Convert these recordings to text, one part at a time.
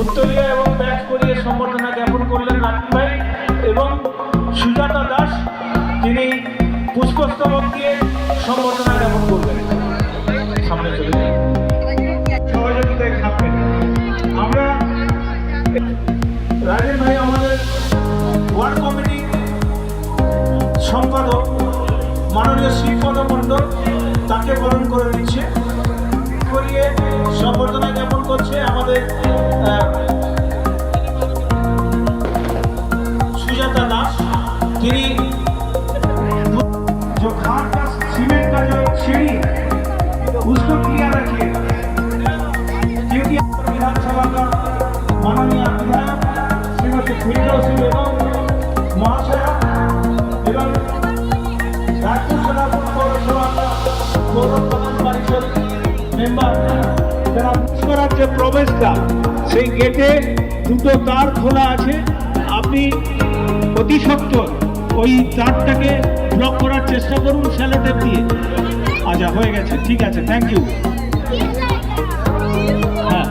উত্তরীয় এবং ব্যাচ করিয়ে সম্বর্ধনা জ্ঞাপন করলেন রাকিব ভাই এবং সুজাতা দাস, তিনি পুষ্পস্তবক দিয়ে সম্বর্ধনা জ্ঞাপন করবেন সামনে চলে আমরা ভাই আমাদের মাননীয় শ্রীপদ মণ্ডল, তাকে বরণ করে নিচ্ছে। করিয়ে সম্বর্ধনা জ্ঞাপন করছে আমাদের আহ, सुजाता दास তিনি जो खान का सीमेंट का जो सीढ़ी उसको क्लियर रखिए क्योंकि विधानसभा का माननीय विधायक श्रीमती फिरदौसी बेगम महाशया एवं राजपूत सदापुर पौरसभा का गौरव प्रधान परिषद মেম্বার পুষ্করার যে প্রবেশটা সেই গেটে দুটো তার খোলা আছে। আপনি অতি সত্বর ওই তারটাকে ব্লক করার চেষ্টা করুন স্যালোটেপ দিয়ে। আচ্ছা হয়ে গেছে, ঠিক আছে থ্যাংক ইউ হ্যাঁ।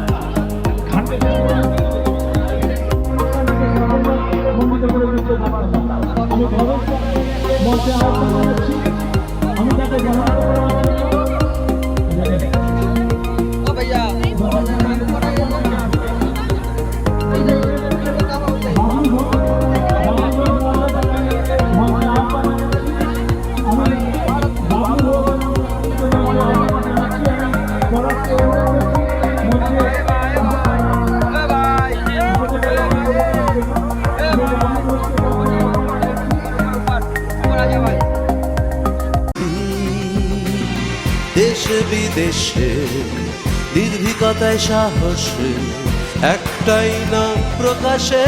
দেশে বিদেশে। নির্ভীকতায় সাহস একটাই না প্রকাশে।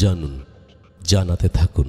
জানুন জানাতে থাকুন।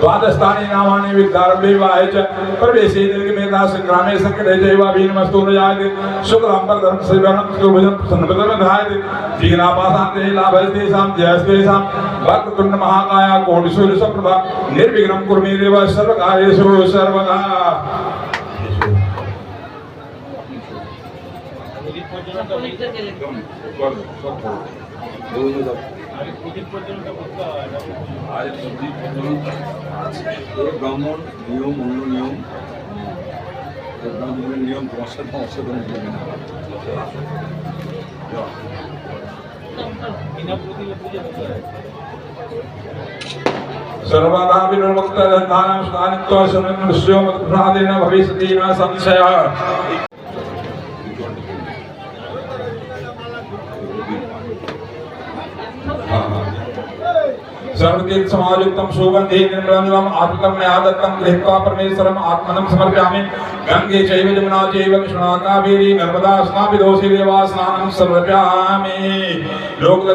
द्वादशतानि नामानि विदर्भिवाहिच प्रवेशे दीर्घमेधा सङ्ग्रामे सङ्कटेजैवाभीनमस्तूनुजाय शुक्लाम्बरधनं सेवनं सुभुजं सन्नपदमधाय विघ्नापासान्ते लाभस्तेषां जयस्तेषां वक्रतुण्डमहाकाया कोटिसूर्यसप्रभा निर्विघ्नं कुर्मेदेव सर्वकार्येषु सर्वदा Gracias. मे देव सर्वकार्येषु सर्वदा এই ব্রাহ্মণ নিয়ম অন্য নিয়ম এই ব্রাহ্মণের নিয়ম তোমার সাথে অসাধারণ হবে না सर्वदा विनिर्मुक्तदन्तानां सुधानित्वा शरणस्य मत्प्रसादेन भविष्यति न संशयः سر چیت سمجھن آیا دن گرہی پریشر آتن سمرپیاں گنگے چمنا چیری نرمدی دوکل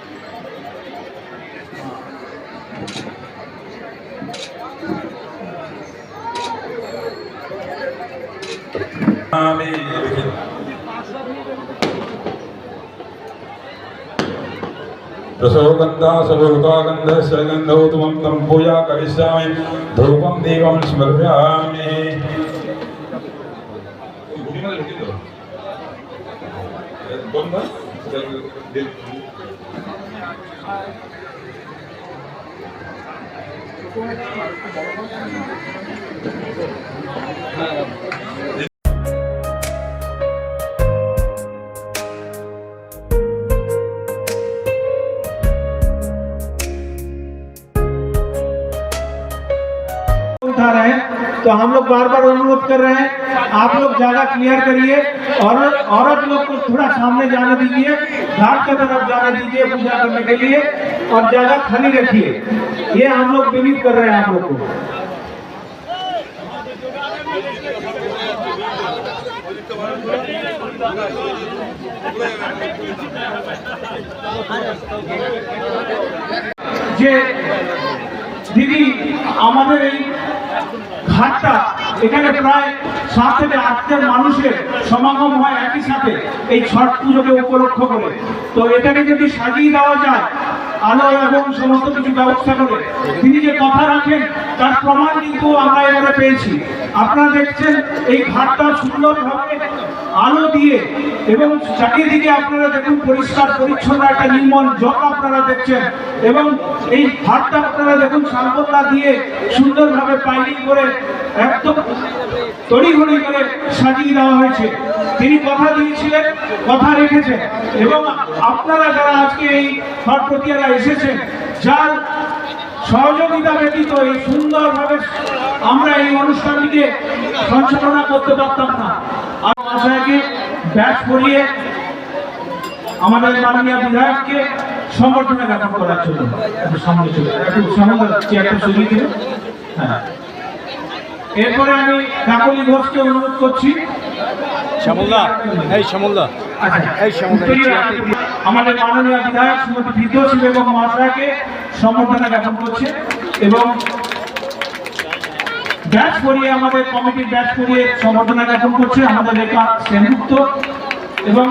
آمين रसोगन्धा सरोतागन्धः सगन्धौ त्वं तं पूजा करिष्यामि धूपं दीपं स्मर्यामि Thank you. ہم لوگ بار بار انروت کر رہے ہیں، آپ لوگ زیادہ کلیئر کریے اور عورت لوگ کو تھوڑا سامنے جانے دیجیے گھاٹ کے طرف جانے دیجیے پوجا کرنے کے لیے اور زیادہ خالی رکھیے۔ یہ ہم لوگ بلیو کر رہے ہیں آپ لوگ کو۔ যে দিদি আমাদের এই ঘাটটা এখানে প্রায় সাত থেকে আটজন মানুষের সমাগম হয় একই সাথে এই ছট পুজোকে উপলক্ষ করে। তো এটাকে যদি সাজিয়ে দেওয়া যায় আলো এবং সমস্ত কিছু ব্যবস্থা করে। তিনি যে কথা রাখেন, তার প্রমাণ কিন্তু আমরা এবারে পেয়েছি। আপনারা দেখছেন, এই ঘাটটা সুন্দরভাবে আলো দিয়ে এবং চারিদিকে আপনারা দেখুন, পরিষ্কার, পরিচ্ছন্ন একটা নির্মল জল আপনারা দেখছেন। এবং এই ঘাটটা আপনারা দেখুন সালপত্তা দিয়ে সুন্দরভাবে পাইলিং করে একদম তড়িঘড়ি করে সাজিয়ে দেওয়া হয়েছে। তিনি কথা দিয়েছিলেন, কথা রেখেছেন। এবং আপনারা যারা আজকে এই ঘট প্রক্রিয়ারা এসেছেন যার সহযোগিতা ব্যতীত এই সুন্দরভাবে আমরা এই অনুষ্ঠানটিকে সঞ্চালনা করতে পারতাম না। আর মহাশয়কে ব্যাচ পরিয়ে আমাদের মাননীয় বিধায়ককে সংগঠনে জ্ঞাপন করার জন্য একটু সামনে চলে একটু সামনে চেয়ারটা সরিয়ে দিন। হ্যাঁ। এরপরে আমি কাকলি ঘোষকে অনুরোধ করছি। শ্যামলদা এই শ্যামলদা। আচ্ছা, এই শ্যামলদা, আমাদের মাননীয় বিধায়ক শ্রীমতী বিদ্যুৎ এবং মহাশয়কে সম্বর্ধনা জ্ঞাপন করছে এবং ব্যাচ করিয়ে আমাদের কমিটির ব্যাচ করিয়ে সম্বর্ধনা জ্ঞাপন করছে আমাদের রেখা সেনগুপ্ত এবং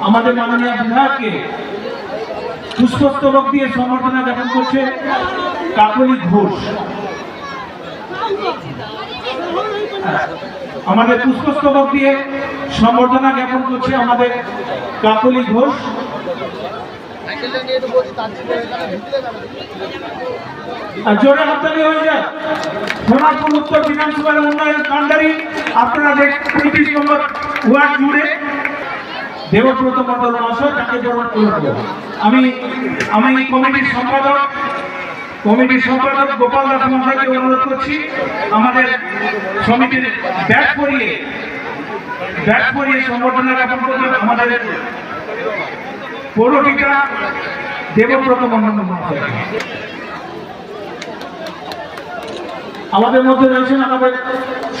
আমাদের মাননীয় বিধায়ককে পুষ্পস্তবক দিয়ে সম্বর্ধনা জ্ঞাপন করছে কাকলি ঘোষ। আমাদের পুষ্পস্তবক দিয়ে সম্বর্ধনা জ্ঞাপন করছে আমাদের কাকলি ঘোষ সাইকেলটা নিয়ে তো বলছি তার থেকে এখানে ঢুকলে যাবে আর দেবব্রত মন্ডল মহাশয়, তাকে বরণ করে। আমি আমি কমিটির সম্পাদক কমিটির সম্পাদক গোপাল দাস মহাশয়কে অনুরোধ করছি, আমাদের সমিতির ব্যাট পরিয়ে ব্যাট পরিয়ে সংগঠনের আমাদের পৌরপিতা দেবব্রত মন্ডল আমাদের মধ্যে রয়েছেন আমাদের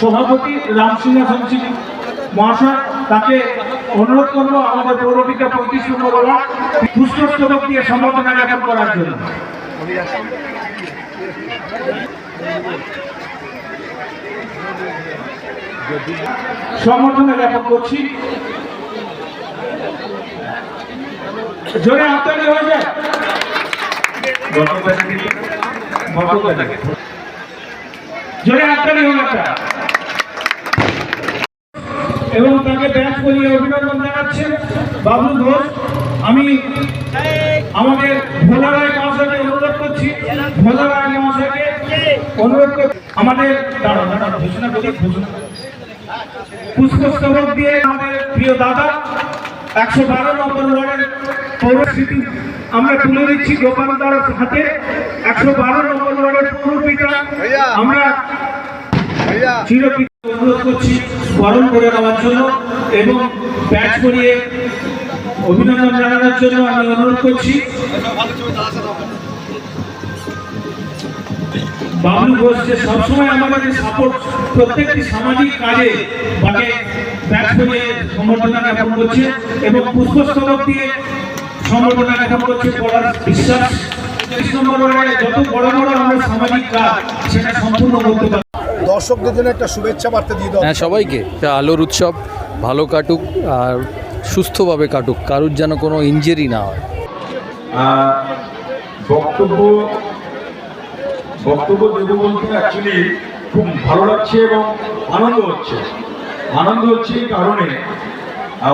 সভাপতি রামসিংহাসন সিং মহাশয়, তাকে অনুরোধ করব আমাদের পৌরপিতা পঁয়ত্রিশ নম্বর ওয়ার্ড পুষ্পস্তবক দিয়ে সম্বর্ধনা জ্ঞাপন করার জন্য। সম্বর্ধনা জ্ঞাপন করছি। জোরে হাততালি হয়ে যায় জোরে হাততালি হোক একটা। এবং তাকে ব্যাচ করিয়ে অভিনন্দন জানাচ্ছেন বাবু ঘোষ। আমি আমাদের ভোলা রায় মহাশয়কে অনুরোধ করছি ভোলা রায় মহাশয়কে অনুরোধ করছি আমাদের দাঁড়ান দাঁড়ান ঘোষণা করি, ঘোষণা পুষ্পস্তবক দিয়ে আমাদের প্রিয় দাদা, একশো বারো নম্বর ওয়ার্ডের পৌরস্মৃতি আমরা তুলে দিচ্ছি গোপাল দার হাতে। একশো বারো নম্বর ওয়ার্ডের পৌরপিতা। আমরা চিরকৃত অনুরোধ করছি বরণ করে নেওয়ার জন্য এবং ব্যাচ করিয়ে অভিনন্দন জানানোর জন্য আমি অনুরোধ করছি। বাবলু ঘোষ যে সবসময় আমাদের সাপোর্ট প্রত্যেকটি সামাজিক কাজে তাকে ব্যাচ করিয়ে সম্বর্ধনা জ্ঞাপন করছে এবং পুষ্পস্তবক দিয়ে সম্বর্ধনা জ্ঞাপন করছে বলার বিশ্বাস। তেইশ নম্বর ওয়ার্ডে যত বড় বড় আমরা সামাজিক কাজ সেটা সম্পূর্ণ করতে পারি দর্শকদের জন্য একটা শুভেচ্ছা বার্তা দিয়ে দাও। হ্যাঁ সবাইকে। আলোর উৎসব ভালো কাটুক আর সুস্থভাবে কাটুক কারুর যেন কোনো ইঞ্জুরি না হয়। বক্তব্য বক্তব্য দেবো বলতে অ্যাকচুয়ালি খুব ভালো লাগছে এবং আনন্দ হচ্ছে। আনন্দ হচ্ছে এই কারণে।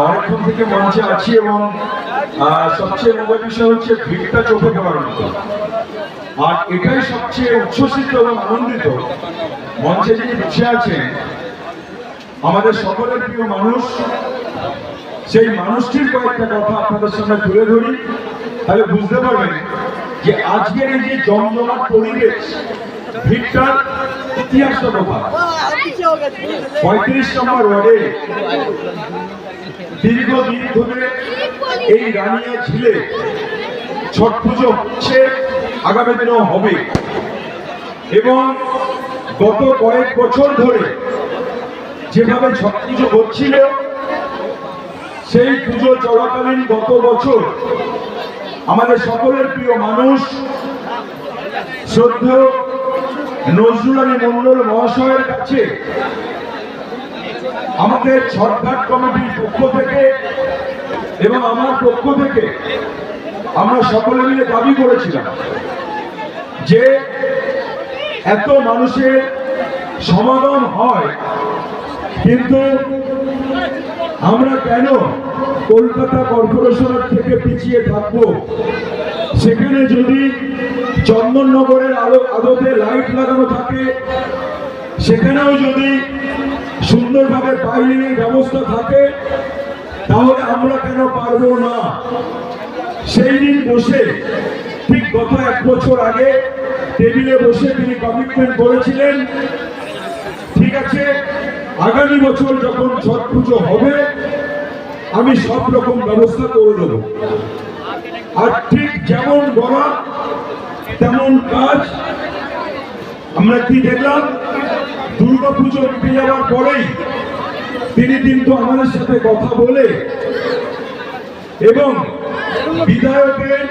অনেকক্ষণ থেকে মঞ্চে আছি এবং সবচেয়ে মজার বিষয় হচ্ছে ভিড়টা চোখে পড়ার মতো। আর এটাই সবচেয়ে উচ্ছ্বসিত এবং আনন্দিত। মঞ্চে যিনি বসে আছেন, আমাদের সকলের প্রিয় মানুষ, সেই মানুষটির কয়েকটা কথা আপনাদের সামনে তুলে ধরি। তাহলে বুঝতে পারবেন যে আজকের এই যে জমজমাট পরিবেশ ভিড়টার ইতিহাসটা কোথায় পঁয়ত্রিশ নম্বর ওয়ার্ডে দীর্ঘদিন ধরে এই রানিয়া ঝিলে ছট পুজো হচ্ছে, আগামী দিনেও হবে। এবং গত কয়েক বছর ধরে যেভাবে ছট পুজো হচ্ছিল, সেই পুজো চলাকালীন গত বছর আমাদের সকলের প্রিয় মানুষ, শ্রদ্ধেয় নজরুল আলী মন্ডল মহাশয়ের কাছে আমাদের ছটঘাট কমিটির পক্ষ থেকে এবং আমার পক্ষ থেকে আমরা সকলে মিলে দাবি করেছিলাম যে এত মানুষের সমাগম হয়, কিন্তু আমরা কেন কলকাতা কর্পোরেশনের থেকে পিছিয়ে থাকব? সেখানে যদি চন্দননগরের আলো আলোতে লাইট লাগানো থাকে, সেখানেও যদি সুন্দরভাবে পাইলিংয়ের ব্যবস্থা থাকে তাহলে আমরা কেন পারব না? সেই দিন বসে, ঠিক গত এক বছর আগে টেবিলে বসে তিনি কমিটমেন্ট করেছিলেন। ঠিক আছে, আগামী বছর যখন ছট পুজো হবে, আমি সব রকম ব্যবস্থা করে দেবো। আর ঠিক যেমন বলা, তেমন কাজ। আমরা কি দেখলাম? দুর্গা পুজো মিটে যাওয়ার পরেই তিনি কিন্তু আমাদের সাথে কথা বলে এবং বিধায়কের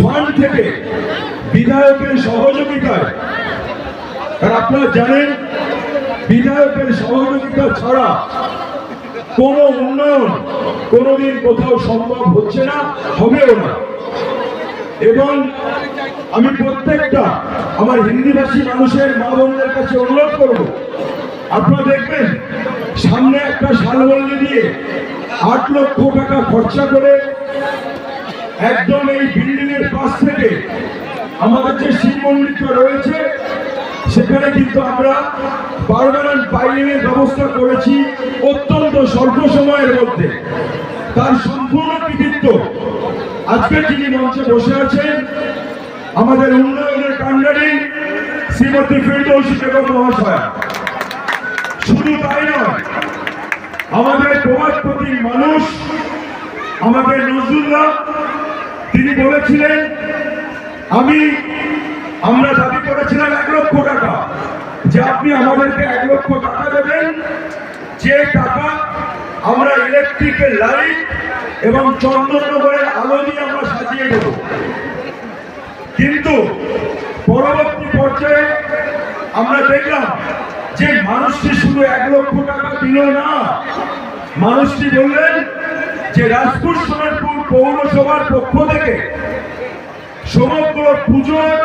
ফান্ড থেকে বিধায়কের সহযোগিতায়, আর আপনারা জানেন, বিধায়কের সহযোগিতা ছাড়া কোনো উন্নয়ন কোনোদিন কোথাও সম্ভব হচ্ছে না, হবেও না। এবং আমি প্রত্যেকটা আমার হিন্দিভাষী মানুষের মা বোনদের কাছে অনুরোধ করব আপনারা দেখবেন, সামনে একটা শালবল্লি দিয়ে আট লক্ষ টাকা খরচা করে একদম এই বিল্ডিং এর পাশ থেকে আমাদের যে শিব মন্দিরটা রয়েছে, সেখানে কিন্তু আমরা পারমানেন্ট পাইলিং এর ব্যবস্থা করেছি অত্যন্ত স্বল্প সময়ের মধ্যে। তার সম্পূর্ণ কৃতিত্ব আজকে যিনি মঞ্চে বসে আছেন, আমাদের উন্নয়নের কাণ্ডারি শ্রীমতী ফিরদৌসী বেগম মহাশয়া। শুধু তাই নয়, আমাদের প্রবাদপতির মানুষ, আমাদের নজরুল্লাহ তিনি বলেছিলেন, আমি, আমরা দাবি করেছিলাম এক লক্ষ টাকা, যে আপনি আমাদেরকে এক লক্ষ টাকা দেবেন, যে টাকা আমরা ইলেকট্রিকের লাইট এবং চন্দননগরের আলো দিয়ে আমরা সাজিয়ে দেব। কিন্তু পরবর্তী পর্যায়ে আমরা দেখলাম যে মানুষটি শুধু এক লক্ষ টাকা দিল না, মানুষটি বললেন যে রাজপুর সোনারপুর পৌরসভার পক্ষ থেকে সমগ্র পুজোর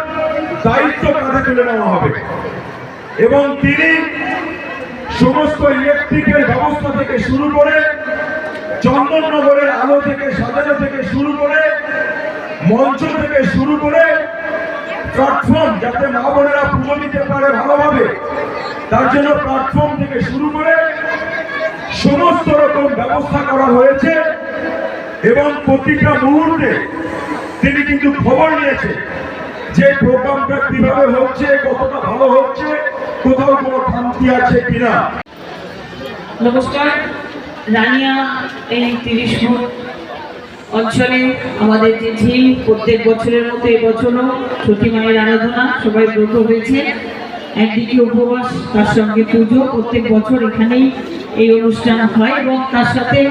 দায়িত্ব কাঁধে তুলে নেওয়া হবে। এবং তিনি সমস্ত ইলেকট্রিকের ব্যবস্থা থেকে শুরু করে চন্দননগরের আলো থেকে, সাজানো থেকে শুরু করে, মঞ্চ থেকে শুরু করে প্ল্যাটফর্ম যাতে মা বোনেরা পুজো দিতে পারে ভালোভাবে। তার জন্য প্ল্যাটফর্ম থেকে শুরু করে সমস্ত রকম ব্যবস্থা করা হয়েছে এবং প্রতিটা মুহূর্তে তিনি কিন্তু খবর নিয়েছে যে প্রোগ্রামটা কীভাবে হচ্ছে, কতটা ভালো হচ্ছে, কোথাও কোনো খামতি আছে কিনা। নমস্কার, রানিয়া এই তিরিশ ফুট অঞ্চলে আমাদের যে ঝিল প্রত্যেক বছরের মতো এবছরও সতী মায়ের আরাধনা সবাই ব্রত হয়েছে। একদিকে উপবাস, তার সঙ্গে পুজো, প্রত্যেক বছর এখানেই এই অনুষ্ঠান হয় এবং তার সাথে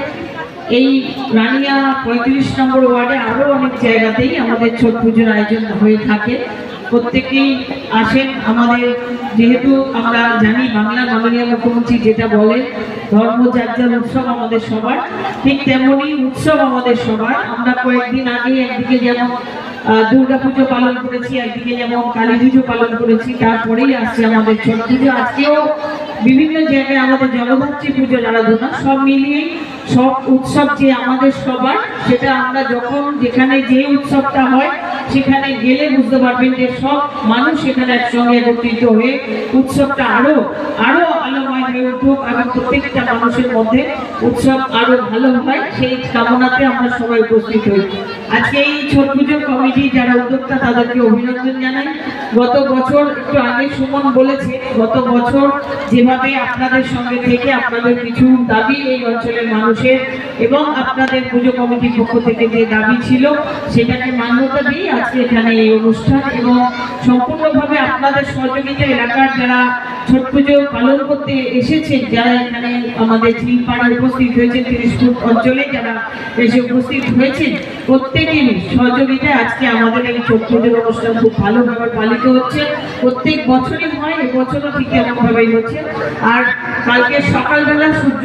এই রানিয়া পঁয়ত্রিশ নম্বর ওয়ার্ডে আরও অনেক জায়গাতেই আমাদের ছট পুজোর আয়োজন হয়ে থাকে। প্রত্যেকেই আসেন। আমাদের যেহেতু আমরা জানি বাংলার মাননীয় মুখ্যমন্ত্রী যেটা বলে, ধর্ম যার উৎসব আমাদের সবার। ঠিক তেমনই উৎসব আমাদের সবার। আমরা কয়েকদিন আগে একদিকে যেমন দুর্গা পুজো পালন করেছি, একদিকে যেমন কালী পুজো পালন করেছি, তারপরেই আসছে আমাদের ছট পুজো। আজকেও বিভিন্ন জায়গায় আমাদের জগদ্ধাত্রী পুজোর আরাধনা সব মিলিয়েই সব উৎসব যে আমাদের সবার, সেটা আমরা যখন যেখানে যে উৎসবটা হয়, সেখানে গেলে বুঝতে পারবেন যে সব মানুষ সেখানে একসঙ্গে একত্রিত হয়ে উৎসবটা আরও আরও আলোময় হয়ে উঠুক এবং প্রত্যেকটা মানুষের মধ্যে উৎসব আরও ভালো হয়, সেই কামনাতে আমরা সবাই উপস্থিত হই। আজকে এই ছট পুজো কমিটি যারা উদ্যোক্তা, তাদেরকে অভিনন্দন জানাই। গত বছর একটু আগে সুমন বলেছে, গত বছর যেভাবে আপনাদের সঙ্গে থেকে আপনাদের কিছু দাবি এই অঞ্চলের মানুষের এবং আপনাদের পুজো কমিটির পক্ষ থেকে যে দাবি ছিল, সেটাকে মান্যতা দিয়ে আজকে এখানে এই অনুষ্ঠান এবং সম্পূর্ণভাবে আপনাদের সহযোগিতা এলাকার যারা ছট পুজো পালন করতে এসেছেন যারা এখানে আমাদের ঝিলপাড়ায় উপস্থিত হয়েছেন তিরিশ ফুট অঞ্চলে যারা এসে উপস্থিত হয়েছেন প্রত্যেকেরই সহযোগিতায় আজকে আমাদের এই পুজোর অনুষ্ঠান খুব ভালোভাবে পালিত হচ্ছে। প্রত্যেক বছরই হয়, এবছরও ঠিক তেমনভাবেই হচ্ছে। আর কালকে সকালবেলা সূর্য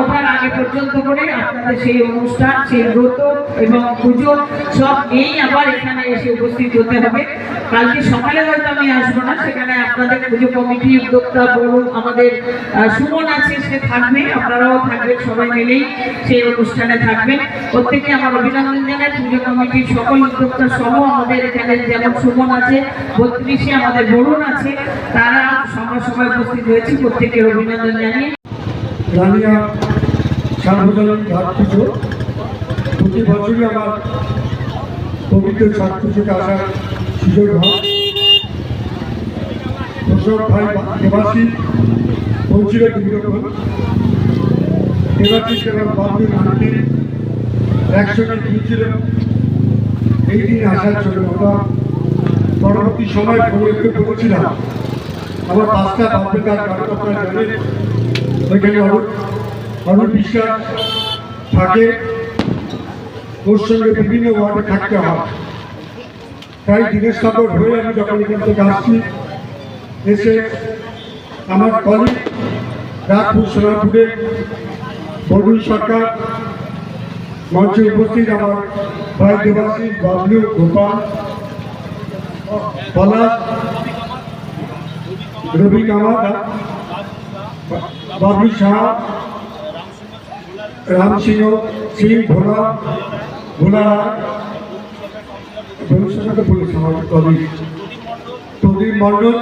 ওঠার আগে পর্যন্ত করে আপনাদের সেই অনুষ্ঠান, সেই ব্রত এবং পুজো সব এই আবার এখানে এসে উপস্থিত হতে হবে। কালকে সকালে হয়তো আমি আসব না, সেখানে আপনাদের পুজো কমিটি উদ্যোক্তা বলুন, আমাদের আহ, সুমন আছে সে থাকবে আপনারাও থাকবেন সবাই মিলেই সেই অনুষ্ঠানে থাকবেন। প্রত্যেকে আমার অভিনন্দন জানাই পুজো কমিটির সকল উদ্যোক্তা সহ আমাদের এখানে যেমন সুমন আছে বত্রিশে আমাদের বরুণ আছে তারা সবার সবাই উপস্থিত হয়েছে প্রত্যেকের অভিনন্দন জানিয়ে। প্রতি বছরই আমার পবিত্র ছট পুজোতে আসার সুযোগ হয়। অশোক ভাই দেবাসী গিয়েছিল এই দিন পরবর্তী সময় আমার ওইখানে অরূপ বিশ্বাস থাকে। ওর সঙ্গে বিভিন্ন ওয়ার্ডে থাকতে হয়। তাই দিনের সাগর হয়ে আমি যখন এখান থেকে আসছি এসে আমার কলিগ রাজপুর সোনারপুরে বরুণ সরকার মঞ্চে উপস্থিত আমার ভাই দেবাশিস বাবলু গোপাল, পলাশ, রবি কামাত, বাবলু শাহ, রাম সিংহ সিং ভোলা ভোলা ভবিষ্যতে পুলিশ, আমার কবি প্রদীপ মণ্ডল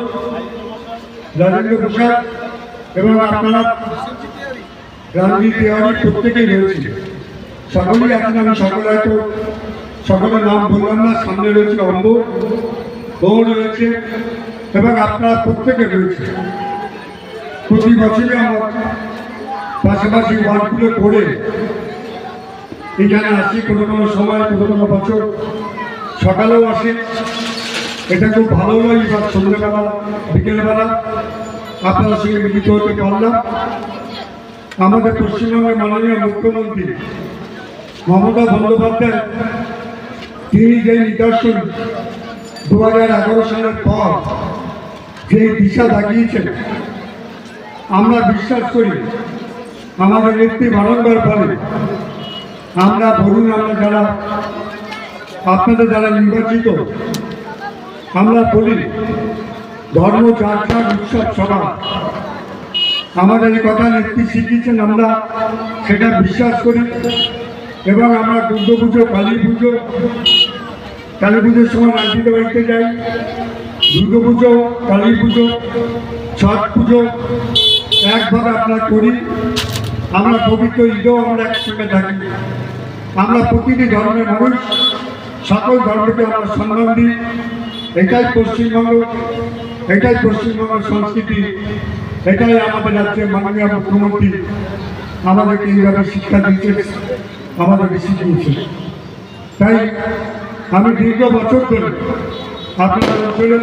রাজেন্দ্র প্রসাদ এবং আপনারা রাজনীতি তেওয়ারি প্রত্যেকেই রয়েছে। সকলেই আছেন আমি সকলে হয়তো সকলের নাম বললাম না, সামনে রয়েছে অম্ব, বউ রয়েছে এবং আপনারা প্রত্যেকে রয়েছে। প্রতি বছরই আমার পাশাপাশি ওয়ার্ডগুলো করে এখানে আসি, কোনো কোনো সময়, কোনো কোনো বছর সকালেও আসে। এটা খুব ভালো লাগে এবার সন্ধ্যেবেলা, বিকেলবেলা। আপনার সঙ্গে মিলিত হতে পারলাম। আমাদের পশ্চিমবঙ্গের মাননীয় মুখ্যমন্ত্রী মমতা বন্দ্যোপাধ্যায়, তিনি যে নিদর্শন দু হাজার এগারো সালের পর যে দিশা দেখিয়েছেন, আমরা বিশ্বাস করি আমাদের নেত্রী বারংবার বলে, আমরা বলুন আমরা যারা, আপনাদের যারা নির্বাচিত আমরা বলি, ধর্ম যাত্রা উৎসব সভা আমাদের এই কথা নেত্রী শিখিয়েছেন, আমরা সেটা বিশ্বাস করি। এবং আমরা দুর্গা পুজো, কালী পুজো, কালী পুজোর সময় নাচিতে বাড়িতে যাই। দুর্গা পুজো, কালী পুজো, ছট পুজো, একভাবে আমরা করি। আমরা পবিত্র ঈদও আমরা একসঙ্গে থাকি। আমরা প্রতিটি ধর্মের মানুষ, সকল ধর্মকে আমরা সম্মান দিই। এটাই পশ্চিমবঙ্গ, এটাই পশ্চিমবঙ্গের সংস্কৃতি, এটাই আমাদের রাজ্যের মাননীয় মুখ্যমন্ত্রী আমাদেরকে এইভাবে শিক্ষা দিচ্ছে আমাদেরকে শিখিয়েছে তাই আমি দীর্ঘ বছর ধরে আপনাদের অঞ্চলে,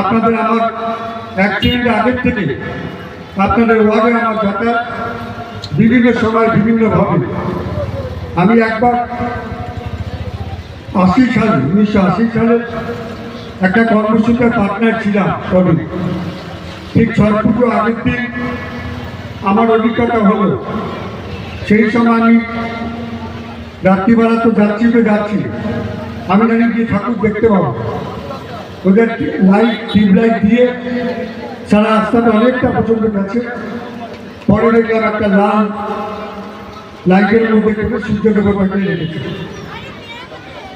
আপনাদের আমার অ্যাক্সিডেন্ট আগের থেকে আপনাদের ওয়ার্ডে আমার যাতায়াত বিভিন্ন সময় বিভিন্নভাবে। আমি একবার আশি সালে, উনিশশো আশি সালে একটা কর্মসূচির পার্টনার ছিলাম তবে ঠিক ছয় পুজো আগের দিন আমার অভিজ্ঞতা হলো, সেই সময় আমি রাত্রিবেলা তো যাচ্ছি তো যাচ্ছি। আমি জানি গিয়ে ঠাকুর দেখতে পাবো। ওদের লাইট টিউব লাইট দিয়ে সারা রাস্তাটা অনেকটা পর্যন্ত গেছে। পরে দেখলাম একটা লাল লাইটের মধ্যে করে সূর্য দেবতাকে রেখেছে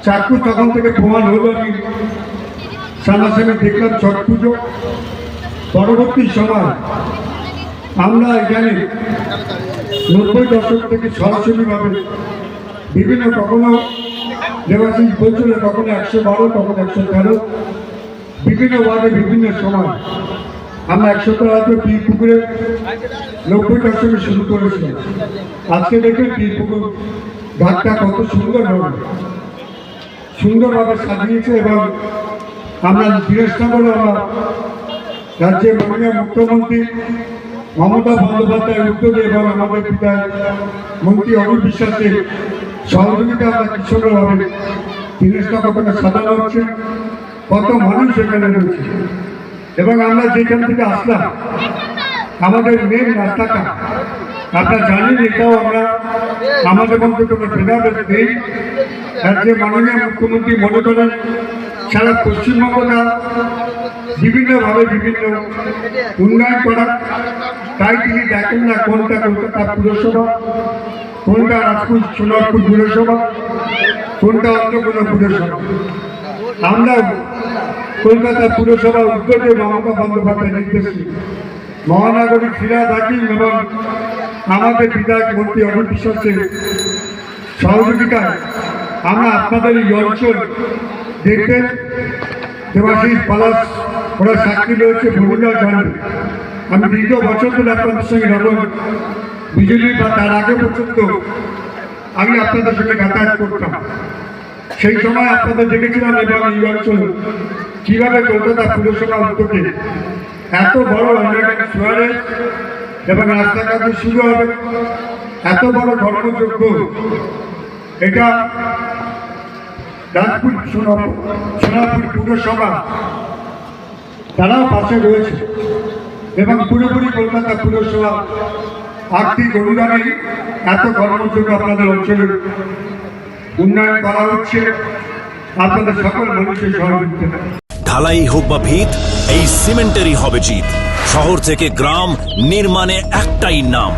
চাকু তখন থেকে প্রমাণ হলো আমি সামনাসামনি দেখলাম ছট পুজো। পরবর্তী সময় আমরা এখানে নব্বই দশক থেকে সরাসরিভাবে বিভিন্ন কখনো দেবাশিস বলছিল কখনো একশো বারো কখনো একশো তেরো। বিভিন্ন ওয়ার্ডে বিভিন্ন সময় আমরা একশো তেরোতে পীর পুকুরে নব্বই দশকে শুরু করেছিলাম। আজকে দেখবেন পীর পুকুর ঘাটটা কত সুন্দর হবে সুন্দরভাবে সাজিয়েছে এবং আমরা বিরেশনা করে আমরা রাজ্যের মাননীয় মুখ্যমন্ত্রী মমতা বন্দ্যোপাধ্যায়ের উদ্যোগে এবং আমাদের পিতার মন্ত্রী অরুণ বিশ্বাসের সহযোগিতা আমরা কৃষকভাবে বিরেশনা কতটা সাজানো হচ্ছে, কত মানুষ এখানে রয়েছে। এবং আমরা যেখান থেকে আসলাম, আমাদের মেন রাস্তাটা, আপনারা জানেন, এটাও আমরা আমাদের মধ্যে কোনো ভেদাভেদ নেই। রাজ্যের মাননীয় মুখ্যমন্ত্রী মনে করেন সারা পশ্চিমবঙ্গটা বিভিন্নভাবে বিভিন্ন উন্নয়ন করা তাই তিনি দেখেন না কোনটা কলকাতা পুরসভা, কোনটা রাজপুর সোনারপুর পুরসভা, কোনটা অন্য কোনো পুরসভা। আমরা কলকাতা পুরসভা উদ্যোগে মমতা বন্দ্যোপাধ্যায় নির্দেশে মহানগরী ফিরাদ হাকিম এবং আমাদের বিধায়ক মন্ত্রী অরুণ বিশ্বাসের সহযোগিতায় আমরা আপনাদের এই অঞ্চল দেখবেন দেবাশিস পালাস ওরা সাক্ষী রয়েছে ভূমিকা জানবে আমি দীর্ঘ বছর ধরে আপনাদের সঙ্গে যখন বিজেপি বা তার আগে পর্যন্ত আমি আপনাদের সঙ্গে যাতায়াত করতাম। সেই সময় আপনাদের দেখেছিলাম এবং এই অঞ্চল কীভাবে কলকাতা পুরসভা উদ্যোগে এত বড় আন্ডারগ্রাউন্ড সুয়ারে এবং রাস্তাঘাট শুরু হবে, এত বড় ধর্মযোগ্য এটা রাজপুর সোনাপুর পুরসভা তারাও পাশে রয়েছে। এবং পুরোপুরি কলকাতা পুরসভা আর্থিক অনুদানে এত আপনাদের অঞ্চলের উন্নয়ন করা হচ্ছে। আপনাদের সকল মানুষের সহযোগিতা। ঢালাই হোক বা ভিত, এই সিমেন্টেরই হবে জিত। শহর থেকে গ্রাম নির্মাণে একটাই নাম,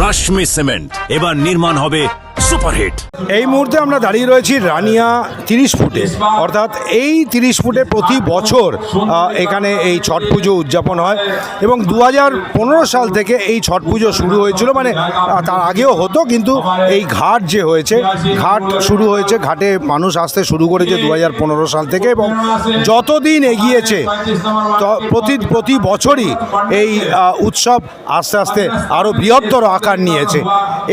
রাশমি সিমেন্ট। এবার নির্মাণ হবে সুপারহিট। এই মুহূর্তে আমরা দাঁড়িয়ে রয়েছি রানিয়া তিরিশ ফুটে। অর্থাৎ এই তিরিশ ফুটে প্রতি বছর এখানে এই ছট পুজো উদযাপন হয় এবং দু হাজার পনেরো সাল থেকে এই ছট পুজো শুরু হয়েছিল। মানে তার আগেও হতো, কিন্তু এই ঘাট যে হয়েছে, ঘাট শুরু হয়েছে, ঘাটে মানুষ আসতে শুরু করেছে দু হাজার পনেরো সাল থেকে এবং যতদিন এগিয়েছে প্রতি প্রতি বছরই এই উৎসব আস্তে আস্তে আরও বৃহত্তর আকার নিয়েছে।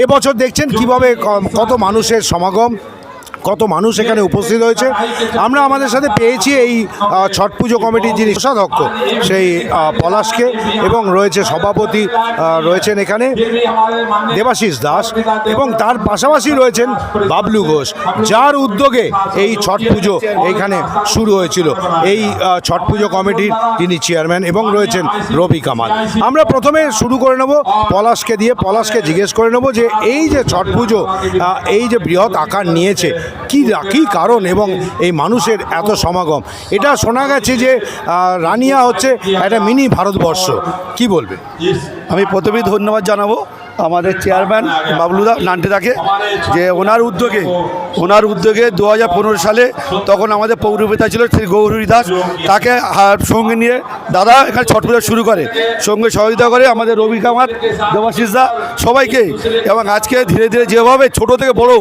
এবছর দেখছেন কীভাবে কত মানুষের সমাগম? কত মানুষ এখানে উপস্থিত হয়েছে। আমরা আমাদের সাথে পেয়েছি এই ছট পুজো কমিটির যিনি কোষাধ্যক্ষ, সেই পলাশকে এবং রয়েছে সভাপতি রয়েছেন এখানে দেবাশিস দাস এবং তার পাশাপাশি রয়েছেন বাবলু ঘোষ, যার উদ্যোগে এই ছট পুজো এইখানে শুরু হয়েছিল। এই ছট পুজো কমিটির তিনি চেয়ারম্যান এবং রয়েছেন রবি কামাল। আমরা প্রথমে শুরু করে নেব পলাশকে দিয়ে। পলাশকে জিজ্ঞেস করে নেব যে এই যে ছট পুজো এই যে বৃহৎ আকার নিয়েছে কি কী কারণ এবং এই মানুষের এত সমাগম? এটা শোনা গেছে যে রানিয়া হচ্ছে একটা মিনি ভারতবর্ষ। কি বলবে? আমি প্রথমেই ধন্যবাদ জানাব। আমাদের চেয়ারম্যান বাবলুদা নান্টেদাকে যে ওনার উদ্যোগে ওনার উদ্যোগে দু হাজার পনেরো সালে তখন আমাদের পৌরপিতা ছিল শ্রী গৌরী দাস। তাকে সঙ্গে নিয়ে দাদা এখানে ছট পূজা শুরু করে, সঙ্গে সহযোগিতা করে আমাদের রবি কামার দেবাশিস দা সবাইকে। এবং আজকে ধীরে ধীরে যেভাবে ছোট থেকে বড়,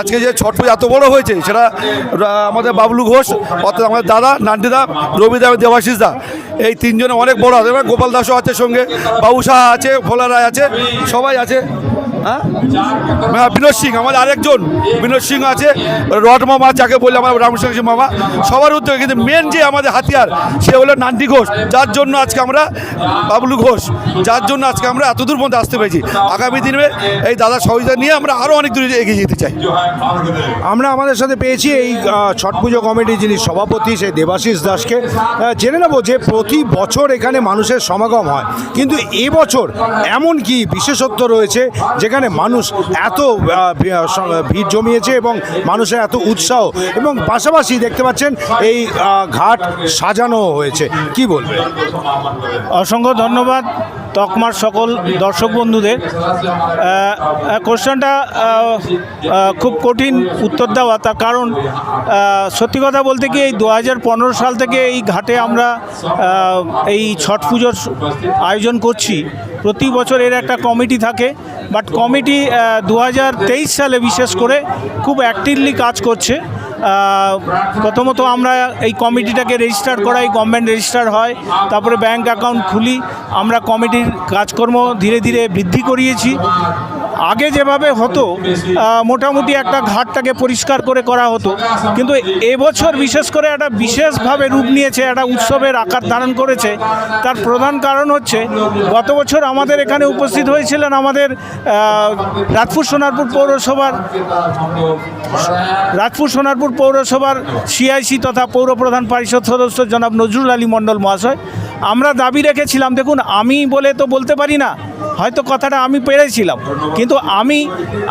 আজকে যে ছট পুজো এত বড় হয়েছে, সেটা আমাদের বাবলু ঘোষ, অর্থাৎ আমাদের দাদা নান্টিদা রবিদা এবং দেবাশিস দা। এই তিনজনে অনেক বড় আছে। গোপাল দাসও আছে সঙ্গে বাবু শাহ আছে ভোলা রায় আছে, সবাই আছে। হ্যাঁ? হ্যাঁ, বিনোদ সিং আমাদের আরেকজন বিনোদ সিং আছে রড মামা যাকে বললে আমার রামকৃষ্ণ সিং মামা। সবার উদ্যোগে কিন্তু মেন যে আমাদের হাতিয়ার সে হলো নান্দি ঘোষ। যার জন্য আজকে আমরা বাবলু ঘোষ যার জন্য আজকে আমরা এতদূর পর্যন্ত আসতে পেরেছি। আগামী দিনে এই দাদা সহযোগিতা নিয়ে আমরা আরও অনেক দূরে এগিয়ে যেতে চাই। আমরা আমাদের সাথে পেয়েছি এই ছট পুজো কমিটির যিনি সভাপতি সেই দেবাশিস দাসকে। জেনে নেব যে প্রতি বছর এখানে মানুষের সমাগম হয়। কিন্তু এবছর এমন কি বিশেষত্ব রয়েছে যেখানে সেখানে মানুষ এত ভিড় জমিয়েছে এবং মানুষের এত উৎসাহ এবং পাশাপাশি দেখতে পাচ্ছেন এই ঘাট সাজানো হয়েছে। কি বলবে অসংখ্য ধন্যবাদ তকমার সকল দর্শক বন্ধুদের। কোশ্চেনটা খুব কঠিন উত্তর দেওয়া, তার কারণ সত্যি কথা বলতে কি এই দু হাজার পনেরো সাল থেকে এই ঘাটে আমরা এই ছট পুজোর আয়োজন করছি। প্রতি বছর এর একটা কমিটি থাকে বাট কমিটি দু হাজার তেইশ সালে বিশেষ করে খুব অ্যাক্টিভলি কাজ করছে। প্রথমত আমরা এই কমিটিটাকে রেজিস্টার করাই গভর্নমেন্ট রেজিস্টার হয়, তারপরে ব্যাংক অ্যাকাউন্ট খুলি, আমরা কমিটির কাজকর্ম ধীরে ধীরে বৃদ্ধি করিয়েছি। আগে যেভাবে হতো মোটামুটি একটা ঘাটটাকে পরিষ্কার করে করা হতো। কিন্তু এবছর বিশেষ করে একটা বিশেষভাবে রূপ নিয়েছে, একটা উৎসবের আকার ধারণ করেছে। তার প্রধান কারণ হচ্ছে, গত বছর আমাদের এখানে উপস্থিত হয়েছিলেন আমাদের রাজপুর সোনারপুর পৌরসভার, রাজপুর সোনারপুর পৌরসভার সিআইসি তথা পৌর প্রধান পরিষদ সদস্য জনাব নজরুল আলী মণ্ডল মহাশয়। আমরা দাবি রেখেছিলাম, দেখুন, আমি বলে তো বলতে পারি না হয়তো কথাটা আমি পেরেছিলাম। কিন্তু আমি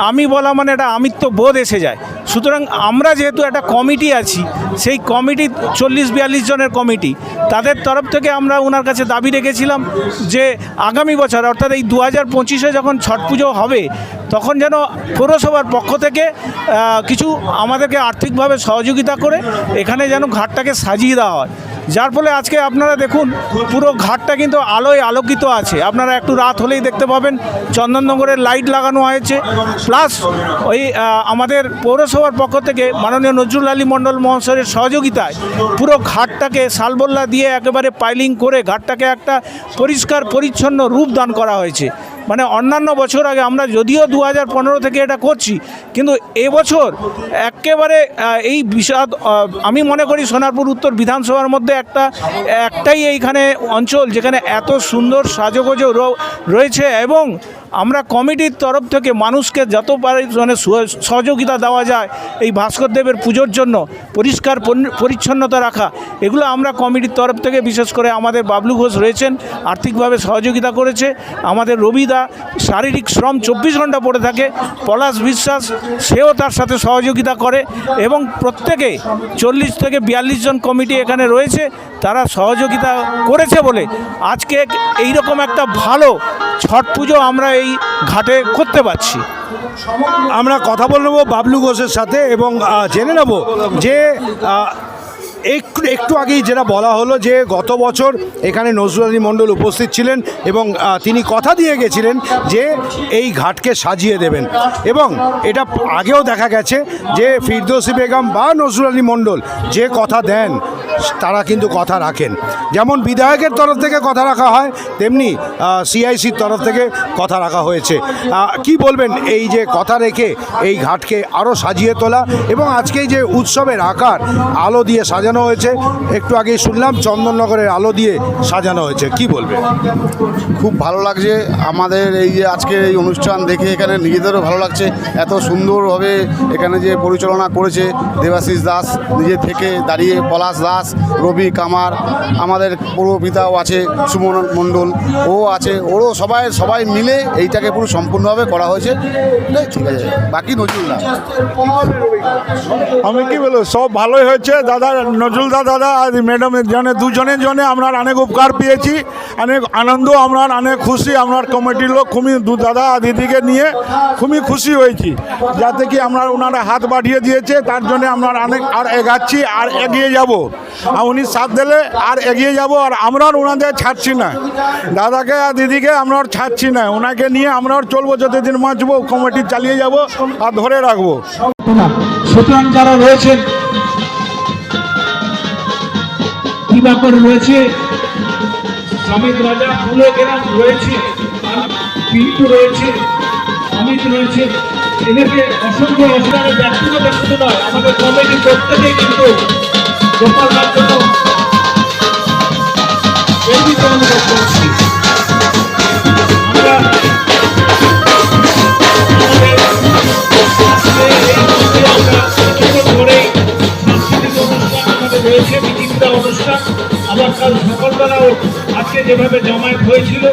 আমি বলা মানে এটা আমিত্ব বোধ এসে যায়। সুতরাং আমরা যেহেতু একটা কমিটি আছি, সেই কমিটি চল্লিশ বিয়াল্লিশ জনের কমিটি, তাদের তরফ থেকে আমরা ওনার কাছে দাবি রেখেছিলাম যে আগামী বছর, অর্থাৎ এই দু হাজার পঁচিশে যখন ছট পুজো হবে, তখন যেন পৌরসভার পক্ষ থেকে কিছু আমাদেরকে আর্থিকভাবে সহযোগিতা করে এখানে যেন ঘাটটাকে সাজিয়ে দেওয়া হয়। যার ফলে আজকে আপনারা দেখুন, পুরো ঘাটটা কিন্তু আলোয় আলোকিত আছে। আপনারা একটু রাত হলেই দেখতে পাবেন, চন্দননগরের লাইট লাগানো হয়েছে। প্লাস ওই আমাদের আমাদের পৌরসভার পক্ষ থেকে মাননীয় নজরুল আলী মণ্ডল মহাশয়ের সহযোগিতায় পুরো ঘাটটাকে শালবল্লা দিয়ে একেবারে পাইলিং করে ঘাটটাকে একটা পরিষ্কার, পরিচ্ছন্ন রূপ দান করা হয়েছে। মানে অন্যান্য বছর আগে আমরা যদিও দু হাজার পনেরো থেকে এটা করছি, কিন্তু এবছর একেবারে এই বিষাদ আমি মনে করি সোনারপুর উত্তর বিধানসভার মধ্যে একটা, একটাই এইখানে অঞ্চল যেখানে এত সুন্দর সাজগোজ রয়েছে এবং আমরা কমিটির তরফ থেকে মানুষকে যত পারি মানে সহযোগিতা দেওয়া যায়, এই ভাস্কর দেবের পুজোর জন্য পরিষ্কার, পরি- পরিচ্ছন্নতা রাখা, এগুলো আমরা কমিটির তরফ থেকে বিশেষ করে আমাদের বাবলু ঘোষ রয়েছেন, আর্থিকভাবে সহযোগিতা করেছে। আমাদের রবিদা শারীরিক শ্রম চব্বিশ ঘণ্টা পড়ে থাকে, পলাশ বিশ্বাস, সেও তার সাথে সহযোগিতা করে এবং প্রত্যেকে চল্লিশ থেকে বিয়াল্লিশ জন কমিটি এখানে রয়েছে, তারা সহযোগিতা করেছে বলে আজকে এইরকম একটা ভালো ছট পুজো আমরা এই ঘাটে করতে পারছি। আমরা কথা বলে নেব বাবলু ঘোষের সাথে এবং জেনে নেব যে একটু একটু আগেই যেটা বলা হলো যে, গত বছর এখানে নজরুল আলী মণ্ডল উপস্থিত ছিলেন এবং তিনি কথা দিয়ে গেছিলেন যে এই ঘাটকে সাজিয়ে দেবেন। এবং এটা আগেও দেখা গেছে যে ফিরদৌসি বেগম বা নজরুল আলী মণ্ডল যে কথা দেন তারা কিন্তু কথা রাখেন। যেমন বিধায়কের তরফ থেকে কথা রাখা হয়, তেমনি সিআইসির তরফ থেকে কথা রাখা হয়েছে। কি বলবেন এই যে কথা রেখে এই ঘাটকে আরও সাজিয়ে তোলা এবং আজকে যে উৎসবের আকার, আলো দিয়ে সাজানো হয়েছে, একটু আগেই শুনলাম চন্দননগরের আলো দিয়ে সাজানো হয়েছে, কি বলবেন? খুব ভালো লাগছে। আমাদের এই যে আজকে এই অনুষ্ঠান দেখে এখানে নিজেদেরও ভালো লাগছে। এত সুন্দরভাবে এখানে যে পরিচালনা করেছে দেবাশিস দাস, নিজে থেকে দাঁড়িয়ে পলাশ দাস রবি কামার, আমাদের পূর্ব পিতাও আছে, সুমন মণ্ডল, ও আছে, ওরও সবাই সবাই মিলে এইটাকে পুরো সম্পূর্ণভাবে করা হয়েছে। ঠিক আছে, বাকি নজরুল দাস। আমি কি বলব, সব ভালোই হয়েছে। দাদা, নজরুল দা, দাদা, আর ম্যাডামের জন্য দুজনের জন্য আমরা অনেক উপকার পেয়েছি। অনেক আনন্দ আমরা অনেক খুশি। আমার কমিটির লোক, খুবই দু দাদা দিদিকে নিয়ে খুবই খুশি হয়েছি। যাতে কি আমরা ওনারা হাত বাড়িয়ে দিয়েছে, তার জন্য আমরা অনেক আর এগাচ্ছি, আর এগিয়ে যাব। উনি সাথ দিলে আর এগিয়ে যাব আর আমরা আর ওনাদের ছাড়ছি না। দাদাকে আর দিদিকে আমরা আর ছাড়ছি না। ওনাকে নিয়ে আমরা আর চলবো, যতদিন বাঁচবো, কমিটি চালিয়ে যাব আর ধরে রাখব। সুতরাং যারা রয়েছেন দিবাকর রয়েছে? সমিত রাজা ফুলো গ্রাম রয়েছে, আর পিন্টু রয়েছে অমিত রয়েছে। এদেরকে অসংখ্য অসংখ্য ব্যক্তিগত শুধু নয় আমাদের কমিটি প্রত্যেকেই কিন্তু গোপাল রাজ জন্য রয়েছে মিটিংটা অনুষ্ঠান। আবার কাল সকালবেলাও আজকে যেভাবে জমায়েত হয়েছিল